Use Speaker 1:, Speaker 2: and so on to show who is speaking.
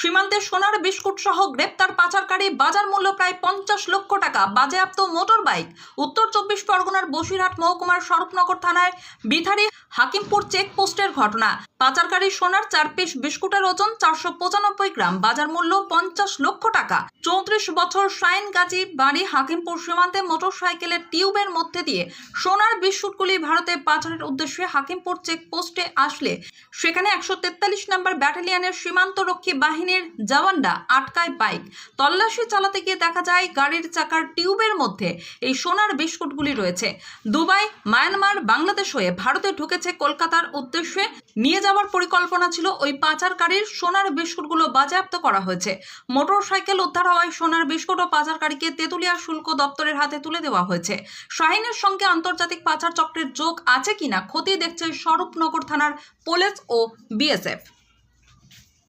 Speaker 1: সীমান্তে সোনার বিস্কুট সহ গ্রেপ্তার পাচারকারী বাজার মূল্য প্রায় পঞ্চাশ লক্ষ টাকা। বাজেয়াপ্ত মোটর বাইক উত্তর চব্বিশ পরগনার বসিরহাট মহকুমার স্বরূপনগর থানায় বিথারি হাকিমপুর চেকপোস্টের ঘটনা। পাচারকারী সোনার চার পিস বিস্কুটের ওজন চারশো পঁচানব্বই গ্রাম, বাজার মূল্য পঞ্চাশ লক্ষ টাকা। চৌত্রিশ বছর শাইন গাজী বাড়ি হাকিমপুর সীমান্তে মোটর সাইকেলের টিউবের মধ্যে দিয়ে সোনার বিস্কুটগুলি ভারতে পাচারের উদ্দেশ্যে হাকিমপুর চেকপোস্টে আসলে। সেখানে একশো তেতাল্লিশ নম্বর ব্যাটালিয়নের সীমান্তরক্ষী বাহিনীর জওয়ানরা আটকায় বাইক। তল্লাশি চালাতে গিয়ে দেখা যায় গাড়ির চাকার টিউবের মধ্যে এই সোনার বিস্কুটগুলি রয়েছে। দুবাই, মায়ানমার, বাংলাদেশ হয়ে ভারতে ঢুকেছে কলকাতার উদ্দেশ্যে। নিয়ে যাওয়ার পরিকল্পনা ছিল ওই পাচারকারীর সোনার বিস্কুটগুলো বাজেয়াপ্ত করা হয়েছে। মোটর সাইকেল উদ্ধার হওয়ায় সোনার বিস্কুট ও পাচারকারীকে তেঁতুলিয়া শুল্ক দপ্তরের হাতে তুলে দেওয়া হয়েছে। শাহিনের সঙ্গে আন্তর্জাতিক পাচার চক্রের যোগ আছে কিনা, খতিয়ে দেখছে স্বরূপনগর থানার পুলিশ ও বিএসএফ।